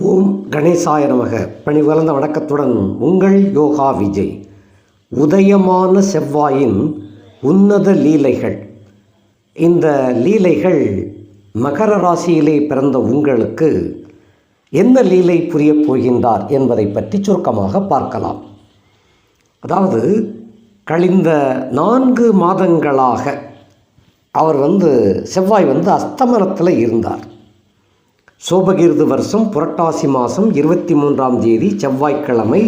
ஓம் கணேசாய நமக. பணிவளர்ந்த வணக்கத்துடன் உங்கள் யோகா விஜய். உதயமான செவ்வாயின் உன்னத லீலைகள். இந்த லீலைகள் மகர ராசியிலே பிறந்த உங்களுக்கு என்ன லீலை புரியப் போகின்றார் என்பதை பற்றி சுருக்கமாக பார்க்கலாம். அதாவது கழிந்த நான்கு மாதங்களாக அவர் வந்து செவ்வாய் வந்து அஸ்தமனத்தில் இருந்தார். சோபகிருது வருஷம் புரட்டாசி மாதம் இருபத்தி மூன்றாம் தேதி செவ்வாய்க்கிழமை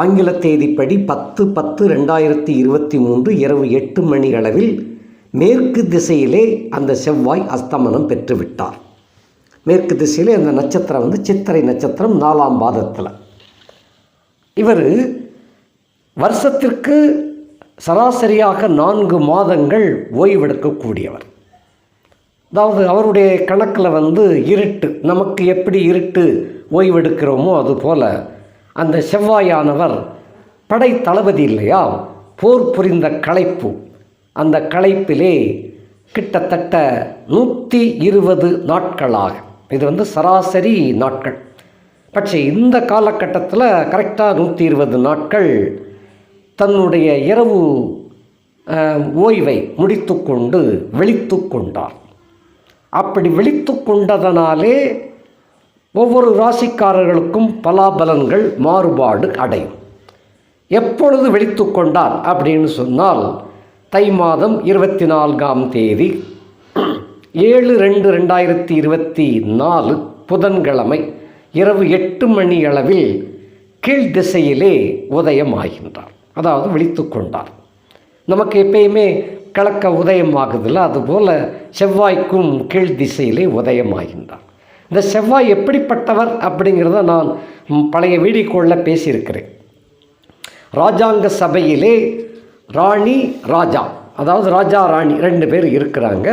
ஆங்கில தேதிப்படி பத்து பத்து ரெண்டாயிரத்தி இருபத்தி மூன்று இரவு எட்டு மணி அளவில் மேற்கு திசையிலே அந்த செவ்வாய் அஸ்தமனம் பெற்றுவிட்டார். மேற்கு திசையிலே அந்த நட்சத்திரம் வந்து சித்திரை நட்சத்திரம் நாலாம் பாதத்தில். இவர் வருஷத்திற்கு சராசரியாக நான்கு மாதங்கள் ஓய்வெடுக்கக்கூடியவர். அதாவது அவருடைய கணக்கில் வந்து இருட்டு நமக்கு எப்படி இருட்டு ஓய்வெடுக்கிறோமோ அதுபோல் அந்த செவ்வாயானவர் படை தளபதி இல்லையா போர் புரிந்த களைப்பு அந்த களைப்பிலே கிட்டத்தட்ட நூற்றி இருபது நாட்களாக இது வந்து சராசரி நாட்கள் പക്ഷേ இந்த காலகட்டத்தில் கரெக்டாக நூற்றி இருபது நாட்கள் தன்னுடைய இரவு அஹ், ஓய்வை முடித்துக்கொண்டு விழித்து கொண்டார் அப்படி விழித்து கொண்டதனாலே ஒவ்வொரு ராசிக்காரர்களுக்கும் பலாபலன்கள் மாறுபாடு அடையும். எப்பொழுது விழித்து கொண்டார் அப்படின்னு சொன்னால் தை மாதம் இருபத்தி நான்காம் தேதி ஏழு ரெண்டு ரெண்டாயிரத்தி இருபத்தி நாலு புதன்கிழமை இரவு எட்டு மணி அளவில் கீழ் திசையிலே உதயமாகின்றார். அதாவது விழித்து கொண்டார். நமக்கு எப்பயுமே கிழக்க உதயம் ஆகுதில்ல அதுபோல் செவ்வாய்க்கும் கீழ் திசையிலே உதயமாகின்றார். இந்த செவ்வாய் எப்படிப்பட்டவர் அப்படிங்கிறத நான் பழைய வீடியோக்களில் பேசியிருக்கிறேன். ராஜாங்க சபையிலே ராணி ராஜா அதாவது ராஜா ராணி ரெண்டு பேர் இருக்கிறாங்க.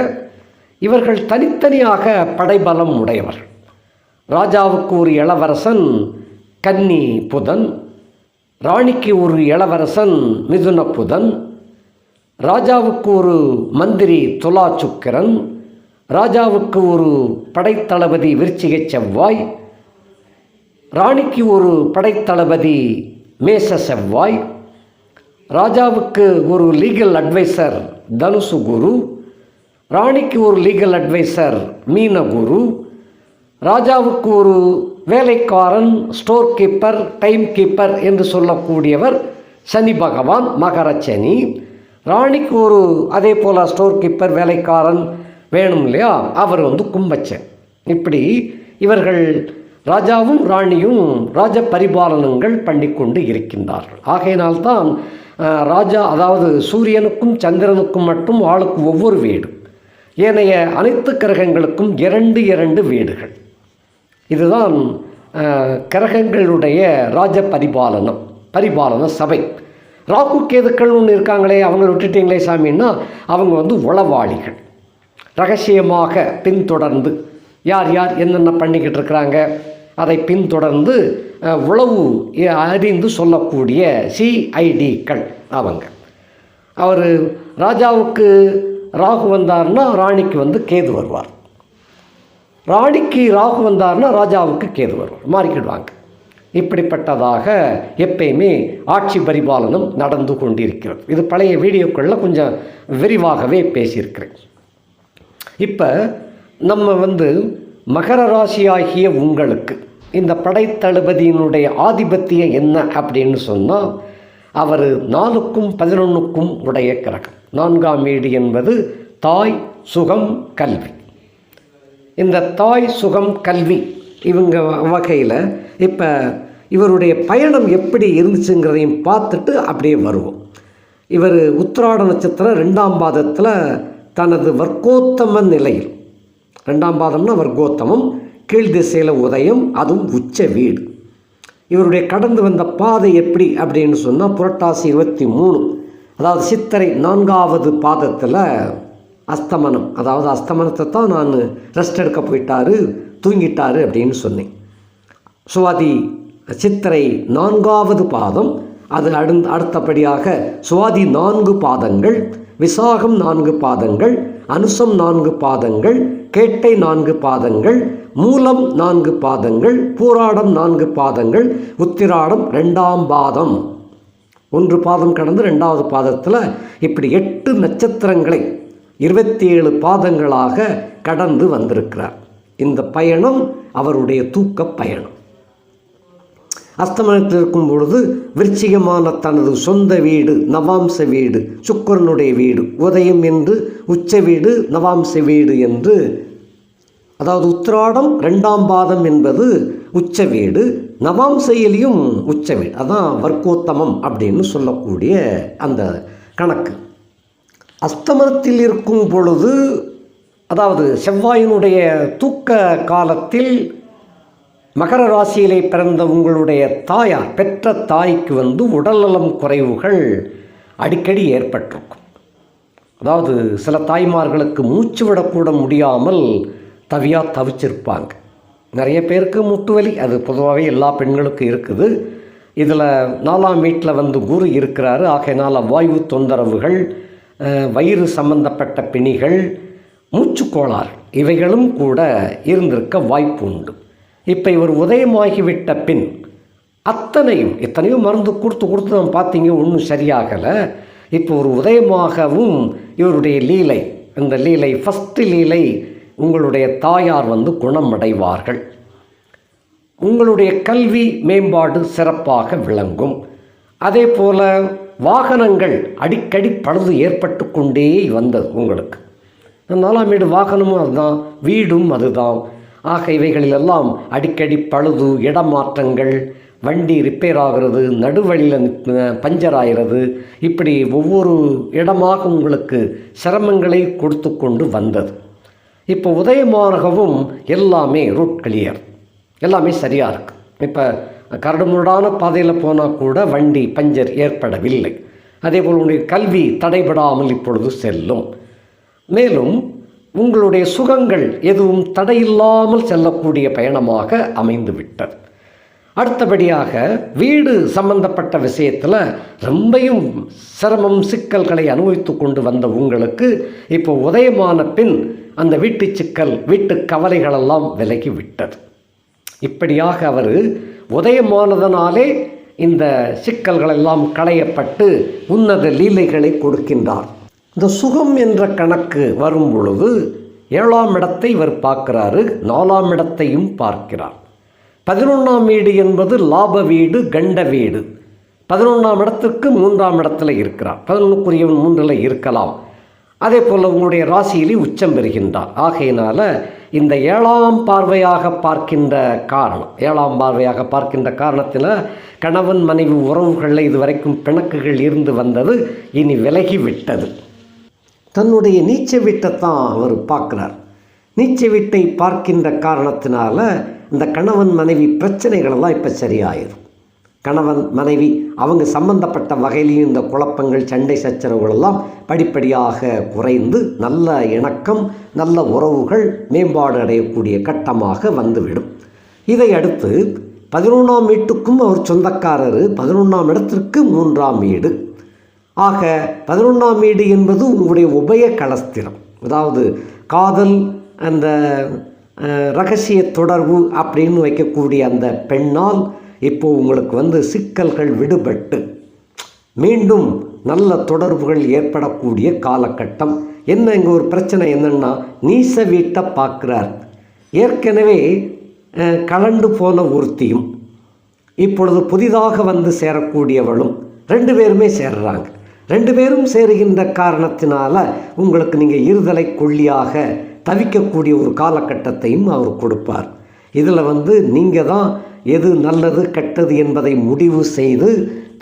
இவர்கள் தனித்தனியாக படைபலம் உடையவர்கள் ராஜாவுக்கு ஒரு இளவரசன் கன்னி புதன். ராணிக்கு ஒரு இளவரசன் மிதுன புதன். ராஜாவுக்கு ஒரு மந்திரி துலா சுக்கிரன் ராஜாவுக்கு ஒரு படைத்தளபதி விருச்சிகை செவ்வாய் ராணிக்கு ஒரு படைத்தளபதி மேச செவ்வாய் ராஜாவுக்கு ஒரு லீகல் அட்வைசர் தனுசு குரு ராணிக்கு ஒரு லீகல் அட்வைசர் மீன குரு ராஜாவுக்கு ஒரு வேலைக்காரன் ஸ்டோர் கீப்பர் டைம் கீப்பர் என்று சொல்லக்கூடியவர் சனி பகவான் மகர சனி. ராணிக்கு ஒரு அதே போல் ஸ்டோர் கீப்பர் வேலைக்காரன் வேணும் இல்லையா? அவர் வந்து கும்பச்சன். இப்படி இவர்கள் ராஜாவும் ராணியும் ராஜ பரிபாலனங்கள் பண்ணிக்கொண்டு இருக்கின்றார்கள். ஆகையினால்தான் ராஜா அதாவது சூரியனுக்கும் சந்திரனுக்கும் மட்டும் ஆளுக்கு ஒவ்வொரு வீடு ஏனைய அனைத்து கிரகங்களுக்கும் இரண்டு இரண்டு வீடுகள். இதுதான் கிரகங்களுடைய ராஜ பரிபாலனம் பரிபாலன சபை. ராகு கேதுக்கள் ஒன்று இருக்காங்களே அவங்கள விட்டுட்டீங்களே சாமின்னா அவங்க வந்து உளவாளிகள். ரகசியமாக பின்தொடர்ந்து யார் யார் என்னென்ன பண்ணிக்கிட்டு இருக்கிறாங்க அதை பின்தொடர்ந்து உளவு அறிந்து சொல்லக்கூடிய சிஐடிக்கள் அவங்க. அவர் ராஜாவுக்கு ராகு வந்தார்னா ராணிக்கு வந்து கேது வருவார். ராணிக்கு ராகு வந்தார்னா ராஜாவுக்கு கேது வருவார். மாறிக்கிடுவாங்க. இப்படிப்பட்டதாக எப்பயுமே ஆட்சி பரிபாலனம் நடந்து கொண்டிருக்கிறது. இது பழைய வீடியோக்களில் கொஞ்சம் விரிவாகவே பேசியிருக்கிறேன். இப்போ நம்ம வந்து மகர ராசியாகிய உங்களுக்கு இந்த படைத்தளபதியினுடைய ஆதிபத்தியம் என்ன அப்படின்னு சொன்னால் அவர் நாலுக்கும் பதினொன்றுக்கும் உடைய கிரகம். நான்காம் வீடு என்பது தாய் சுகம் கல்வி. இந்த தாய் சுகம் கல்வி இவங்க வகையில் இப்போ இவருடைய பயணம் எப்படி இருந்துச்சுங்கிறதையும் பார்த்துட்டு அப்படியே வருவோம். இவர் உத்திராட நட்சத்திரம் ரெண்டாம் பாதத்தில் தனது வர்க்கோத்தம நிலையில் ரெண்டாம் பாதம்னா வர்க்கோத்தமம் கீழ் திசையில் உதயம் அதுவும் உச்ச வீடு. இவருடைய கடந்து வந்த பாதை எப்படி அப்படின்னு சொன்னால் புரட்டாசி இருபத்தி மூணு அதாவது சித்தரை நான்காவது பாதத்தில் அஸ்தமனம் அதாவது அஸ்தமனத்தை தான் நான் ரெஸ்ட் எடுக்க போயிட்டாரு தூங்கிட்டாரு அப்படின்னு சொன்னேன். சுவாதி சித்திரை நான்காவது பாதம் அது அடு அடுத்தபடியாக சுவாதி நான்கு பாதங்கள் விசாகம் நான்கு பாதங்கள் அனுசம் நான்கு பாதங்கள் கேட்டை நான்கு பாதங்கள் மூலம் நான்கு பாதங்கள் பூராடம் நான்கு பாதங்கள் உத்திராடம் ரெண்டாம் பாதம். ஒன்று பாதம் கடந்து ரெண்டாவது பாதத்தில் இப்படி எட்டு நட்சத்திரங்களை இருபத்தி ஏழு பாதங்களாக கடந்து வந்திருக்கிறார். இந்த பயணம் அவருடைய தூக்க பயணம். அஸ்தமனத்தில் இருக்கும் பொழுது விருச்சிகமான தனது சொந்த வீடு நவாம்ச வீடு சுக்கரனுடைய வீடு உதயம் என்று உச்ச வீடு நவாம்ச வீடு என்று அதாவது உத்திராடம் ரெண்டாம் பாதம் என்பது உச்ச வீடு நவாம்சையிலையும் உச்ச வீடு. அதான் வர்க்கோத்தமம் அப்படின்னு சொல்லக்கூடிய அந்த கணக்கு. அஸ்தமனத்தில் இருக்கும் பொழுது அதாவது செவ்வாயினுடைய தூக்க காலத்தில் மகர ராசியிலே பிறந்த உங்களுடைய தாயார் பெற்ற தாய்க்கு வந்து உடல்நலம் குறைவுகள் அடிக்கடி ஏற்பட்டிருக்கும். அதாவது சில தாய்மார்களுக்கு மூச்சு விடக்கூட முடியாமல் தவியாக தவிச்சிருப்பாங்க. நிறைய பேருக்கு முட்டுவலி அது பொதுவாகவே எல்லா பெண்களுக்கும் இருக்குது. இதில் நாலாம் வீட்டில் வந்து குரு இருக்கிறாரு. ஆகையினால் வாயு தொந்தரவுகள் வயிறு சம்பந்தப்பட்ட பிணிகள் மூச்சுக்கோளாறு இவைகளும் கூட இருந்திருக்க வாய்ப்பு உண்டு. இப்போ இவர் உதயமாகிவிட்ட பின் அத்தனையும் எத்தனையோ மருந்து கொடுத்து கொடுத்து நம்ம பார்த்தீங்க ஒன்றும் சரியாகலை. இப்போ ஒரு உதயமாகவும் இவருடைய லீலை இந்த லீலை ஃபஸ்ட்டு லீலை உங்களுடைய தாயார் வந்து குணமடைவார்கள். உங்களுடைய கல்வி மேம்பாடு சிறப்பாக விளங்கும். அதே போல் வாகனங்கள் அடிக்கடி பழுது ஏற்பட்டு கொண்டே வந்தது உங்களுக்கு. நாலாம் வீடு வாகனமும் அதுதான் வீடும் அதுதான். ஆக இவைகளிலெல்லாம் அடிக்கடி பழுது இடமாற்றங்கள் வண்டி ரிப்பேர் ஆகிறது நடுவழியில் பஞ்சர் ஆகிறது இப்படி ஒவ்வொரு இடமாக உங்களுக்கு சிரமங்களை கொடுத்து கொண்டு வந்தது. இப்போ உதயமானகவும் எல்லாமே ரூட் கிளியர் எல்லாமே சரியாக இருக்குது இப்போ கரடுமுரடான பாதையில் போனால் கூட வண்டி பஞ்சர் ஏற்படவில்லை. அதேபோல் உங்களுடைய கல்வி தடைபடாமல் இப்பொழுது செல்லும். மேலும் உங்களுடைய சுகங்கள் எதுவும் தடையில்லாமல் செல்லக்கூடிய பயணமாக அமைந்துவிட்டது. அடுத்தபடியாக வீடு சம்பந்தப்பட்ட விஷயத்தில் ரொம்பையும் சிரமம் சிக்கல்களை அனுபவித்து கொண்டு வந்த உங்களுக்கு இப்போ உதயமான பின் அந்த வீட்டு சிக்கல் வீட்டு கவலைகளெல்லாம் விலகி விட்டது. இப்படியாக அவர் உதயமானதனாலே இந்த சிக்கல்களெல்லாம் களையப்பட்டு உன்னத லீலைகளை கொடுக்கின்றார். இந்த சுகம் என்ற கணக்கு வரும் பொழுது ஏழாம் இடத்தை இவர் பார்க்கிறாரு நாலாம் இடத்தையும் பார்க்கிறார். பதினொன்றாம் வீடு என்பது லாப வீடு கண்ட வீடு. பதினொன்றாம் இடத்திற்கு மூன்றாம் இடத்துல இருக்கிறார். பதினொன்றுக்குரியவன் மூன்றில் இருக்கலாம். அதே போல் உங்களுடைய ராசியிலே உச்சம் பெறுகின்றார். ஆகையினால இந்த ஏழாம் பார்வையாக பார்க்கின்ற காரணம் ஏழாம் பார்வையாக பார்க்கின்ற காரணத்தில் கணவன் மனைவி உறவுகளில் இதுவரைக்கும் பிணக்குகள் இருந்து வந்தது இனி விலகி விட்டது. தன்னுடைய நீச்ச வீட்டைத்தான் அவர் பார்க்குறார். நீச்ச வீட்டை பார்க்கின்ற காரணத்தினால இந்த கணவன் மனைவி பிரச்சனைகளெல்லாம் இப்போ சரியாயிரும். கணவன் மனைவி அவங்க சம்பந்தப்பட்ட வகையிலையும் இந்த குழப்பங்கள் சண்டை சச்சரவுகளெல்லாம் படிப்படியாக குறைந்து நல்ல இணக்கம் நல்ல உறவுகள் மேம்பாடு அடையக்கூடிய கட்டமாக வந்துவிடும். இதை அடுத்து பதினொன்றாம் வீட்டுக்கும் அவர் சொந்தக்காரர் பதினொன்றாம் இடத்திற்கு மூன்றாம் வீடு. ஆக பதினொன்றாம் வீடு என்பது உங்களுடைய உபய கலஸ்திரம். அதாவது காதல் அந்த ரகசிய தொடர்பு அப்படின்னு வைக்கக்கூடிய அந்த பெண்ணால் இப்போ உங்களுக்கு வந்து சிக்கல்கள் விடுபட்டு மீண்டும் நல்ல தொடர்புகள் ஏற்படக்கூடிய காலகட்டம். என்ன இங்கே ஒரு பிரச்சனை என்னன்னா நீச வீட்டை பார்க்குறார். ஏற்கனவே கலண்டு போன ஒருத்தியும் இப்பொழுது புதிதாக வந்து சேரக்கூடியவளும் ரெண்டு பேருமே சேர்றாங்க. ரெண்டு பேரும் சேருகின்ற காரணத்தினால உங்களுக்கு நீங்கள் இருதலை கொள்ளியாக தவிக்கக்கூடிய ஒரு காலகட்டத்தையும் அவர் கொடுப்பார். இதில் வந்து நீங்கள் தான் எது நல்லது கெட்டது என்பதை முடிவு செய்து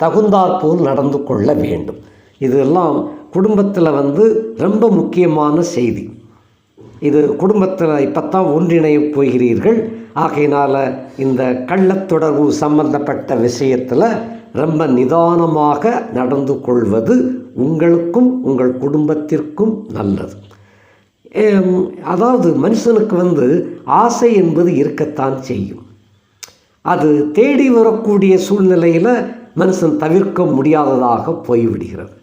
தகுந்தாற்போல் நடந்து கொள்ள வேண்டும். இதெல்லாம் குடும்பத்தில் வந்து ரொம்ப முக்கியமான செய்தி. இது குடும்பத்தில் இப்போத்தான் ஒன்றிணைய போகிறீர்கள். ஆகையினால் இந்த கள்ளத்தொடர்பு சம்பந்தப்பட்ட விஷயத்தில் ரொம்ப நிதானமாக நடந்து கொள்வது உங்களுக்கும் உங்கள் குடும்பத்திற்கும் நல்லது. அதாவது மனுஷனுக்கு வந்து ஆசை என்பது இருக்கத்தான் செய்யும். அது தேடி வரக்கூடிய சூழ்நிலையில் மனுஷன் தவிர்க்க முடியாததாக போய்விடுகிறது.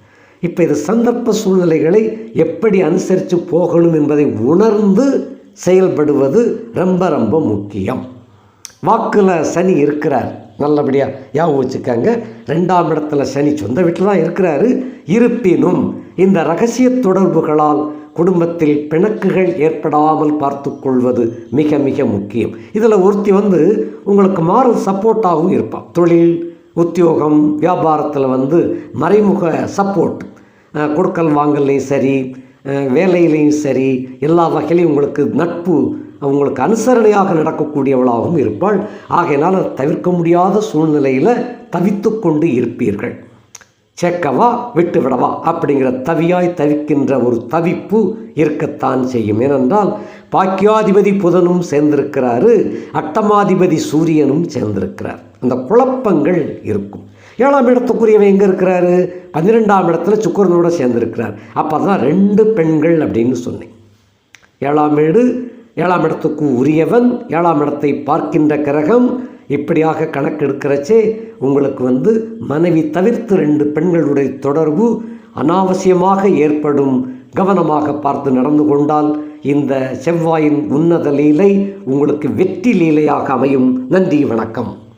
இப்போ இது சந்தர்ப்ப சூழ்நிலைகளை எப்படி அனுசரித்து போகணும் என்பதை உணர்ந்து செயல்படுவது ரொம்ப ரொம்ப முக்கியம். வாக்கில் சனி இருக்கிறார். நல்லபடியாக ஞாபகம் வச்சுக்கோங்க. ரெண்டாம் இடத்துல சனி சொந்த வீட்டில் தான் இருக்கிறாரு. இருப்பினும் இந்த ரகசிய தொடர்புகளால் குடும்பத்தில் பிணக்குகள் ஏற்படாமல் பார்த்து கொள்வது மிக மிக முக்கியம். இதில் ஒருத்தி வந்து உங்களுக்கு மாறு சப்போர்ட்டாகவும் இருப்பான் தொழில் உத்தியோகம் வியாபாரத்தில் வந்து மறைமுக சப்போர்ட். கொடுக்கல் வாங்கல்லையும் சரி வேலையிலையும் சரி எல்லா வகையிலையும் உங்களுக்கு நட்பு அவங்களுக்கு அனுசரணையாக நடக்கக்கூடியவளாகவும் இருப்பாள். ஆகையினால் அதை தவிர்க்க முடியாத சூழ்நிலையில் தவித்து கொண்டு இருப்பீர்கள். சேர்க்கவா விட்டு விடவா அப்படிங்கிற தவியாய் தவிக்கின்ற ஒரு தவிப்பு இருக்கத்தான் செய்யும். ஏனென்றால் பாக்கியாதிபதி புதனும் சேர்ந்திருக்கிறாரு அட்டமாதிபதி சூரியனும் சேர்ந்திருக்கிறார். அந்த குழப்பங்கள் இருக்கும். ஏழாம் இடத்துக்குரியவன் எங்கே இருக்கிறாரு? பன்னிரெண்டாம் இடத்துல சுக்கரனோட சேர்ந்திருக்கிறார். அப்போ தான் ரெண்டு பெண்கள் அப்படின்னு சொன்னேன். ஏழாம் வீடு ஏழாம் இடத்துக்கு உரியவன் ஏழாம் இடத்தை பார்க்கின்ற கிரகம் இப்படியாக கணக்கெடுக்கிறச்சே உங்களுக்கு வந்து மனைவி தவிர்த்து ரெண்டு பெண்களுடைய தொடர்பு அனாவசியமாக ஏற்படும் கவனமாக பார்த்து நடந்து கொண்டால் இந்த செவ்வாயின் உன்னத லீலை உங்களுக்கு வெற்றி லீலையாக அமையும். நன்றி வணக்கம்.